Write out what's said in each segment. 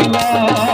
Allah.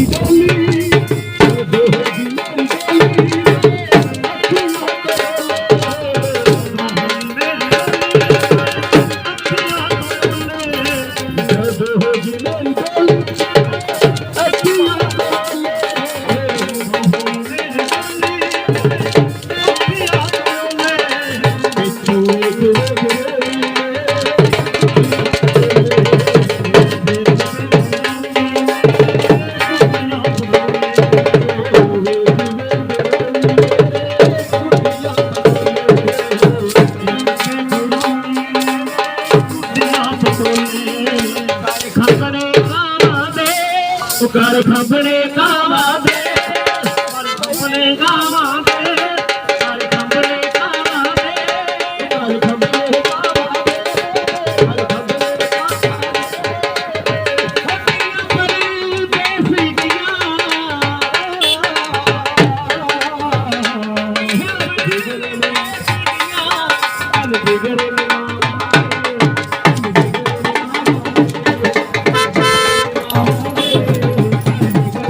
You. don't leave. ਸੁਕਰ ਖੰਬਣੇ ਕਾਵਾ ਦੇ ਸੁਕਰ ਖੰਬਣੇ ਕਾਵਾ ਦੇ ਸੁਕਰ ਖੰਬਣੇ ਕਾਵਾ ਦੇ ਸੁਕਰ ਖੰਬਣੇ ਕਾਵਾ ਦੇ ਸੁਕਰ ਖੰਬਣੇ ਕਾਵਾ ਦੇ ਦੇਸੀ ਗਿਆ ਹੇ ਬਜਲੇ